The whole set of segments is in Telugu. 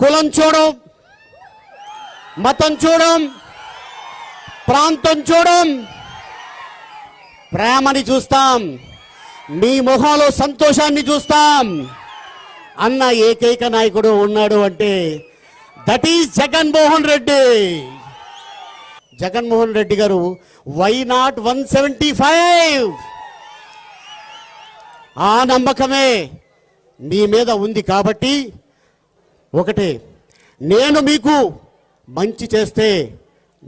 కులం చూడం మతం చూడం ప్రాంతం చూడం. ప్రేమని చూస్తాం మీ మొహంలో సంతోషాన్ని చూస్తాం. అన్న ఏకైక నాయకుడు ఉన్నాడు అంటే దట్ ఈజ్ జగన్మోహన్ రెడ్డి. జగన్మోహన్ రెడ్డి గారు why not one seventy five? ఆ నమ్మకమే మీ మీద ఉంది కాబట్టి ఒకటే నేను మీకు మంచి చేస్తే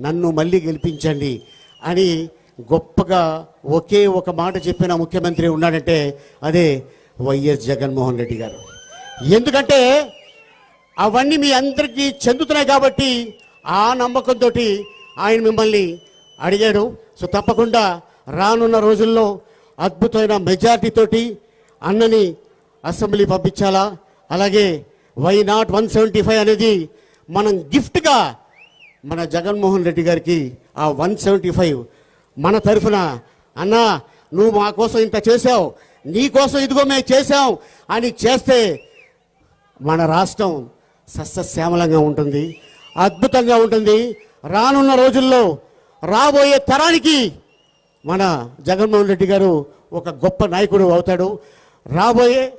నన్ను మళ్ళీ గెలిపించండి అని గొప్పగా ఒకే ఒక మాట చెప్పిన ముఖ్యమంత్రి ఉన్నాడంటే అదే వైఎస్ జగన్మోహన్ రెడ్డి గారు. ఎందుకంటే అవన్నీ మీ అందరికీ చెందుతున్నాయి కాబట్టి ఆ నమ్మకంతో ఆయన మిమ్మల్ని అడిగాడు. సో తప్పకుండా రానున్న రోజుల్లో అద్భుతమైన మెజార్టీతోటి అన్నని అసెంబ్లీ పంపించాలా? అలాగే why not one seventy five అనేది మనం గిఫ్ట్గా మన జగన్మోహన్ రెడ్డి గారికి ఆ వన్ సెవెంటీ ఫైవ్ మన తరఫున అన్నా నువ్వు మా కోసం ఇంత చేసావు నీ కోసం ఇదిగో మేము చేసాం అని చేస్తే మన రాష్ట్రం సస్యశ్యామలంగా ఉంటుంది అద్భుతంగా ఉంటుంది. రానున్న రోజుల్లో రాబోయే తరానికి మన జగన్మోహన్ రెడ్డి గారు ఒక గొప్ప నాయకుడు అవుతాడు. రాబోయే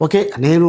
ఓకే నేను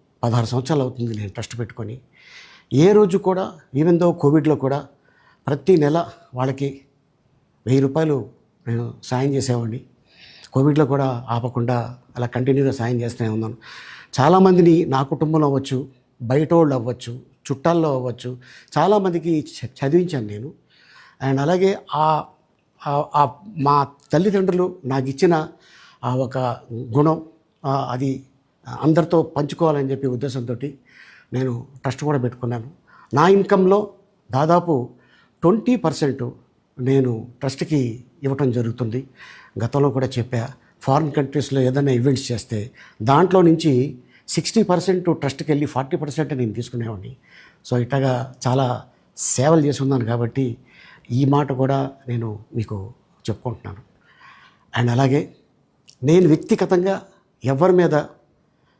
పదహారు సంవత్సరాలు అవుతుంది నేను ట్రస్ట్ పెట్టుకొని. ఏ రోజు కూడా ఈవెన్ దో కోవిడ్లో కూడా ప్రతి నెల వాళ్ళకి వెయ్యి రూపాయలు నేను సాయం చేసేవాడిని. కోవిడ్లో కూడా ఆపకుండా అలా కంటిన్యూగా సాయం చేస్తూనే ఉన్నాను. చాలామందిని నా కుటుంబంలో అవ్వచ్చు బయట వాళ్ళు అవ్వచ్చు చుట్టాల్లో అవ్వచ్చు చాలామందికి చ- చదివించాను నేను. అండ్ అలాగే ఆ మా తల్లిదండ్రులు నాకు ఇచ్చిన ఆ ఒక గుణం అది అందరితో పంచుకోవాలని చెప్పి ఉద్దేశంతో నేను ట్రస్ట్ కూడా పెట్టుకున్నాను. నా ఇన్కంలో దాదాపు ట్వంటీ పర్సెంట్ నేను ట్రస్ట్కి ఇవ్వటం జరుగుతుంది. గతంలో కూడా చెప్పా ఫారిన్ కంట్రీస్లో ఏదైనా ఈవెంట్స్ చేస్తే దాంట్లో నుంచి సిక్స్టీ పర్సెంట్ ట్రస్ట్కి వెళ్ళి ఫార్టీ పర్సెంట్ నేను తీసుకునేవాడిని. సో ఇట్లాగా చాలా సేవలు చేసి ఉన్నాను కాబట్టి ఈ మాట కూడా నేను మీకు చెప్పుకుంటున్నాను. అండ్ అలాగే నేను వ్యక్తిగతంగా ఎవరి మీద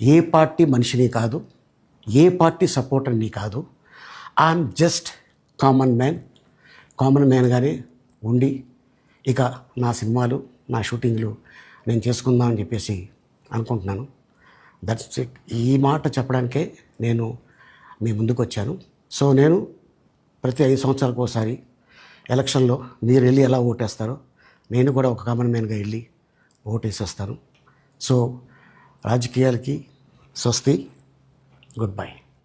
ఏ పార్టీ మనిషిని కాదు ఏ పార్టీ సపోర్టర్ని కాదు. I'm just common man common మ్యాన్గానే ఉండి ఇక నా సినిమాలు నా షూటింగ్లు నేను చేసుకుందాం అని చెప్పేసి అనుకుంటున్నాను. దట్స్ ఇట్ ఈ మాట చెప్పడానికే నేను మీ ముందుకు వచ్చాను. సో నేను ప్రతి ఐదు సంవత్సరాలకు ఒకసారి ఎలక్షన్లో మీరు వెళ్ళి ఎలా ఓటేస్తారో నేను కూడా ఒక కామన్ మ్యాన్గా వెళ్ళి ఓటేసేస్తాను. సో రాజకీయాలకి స్వస్తి గుడ్ బై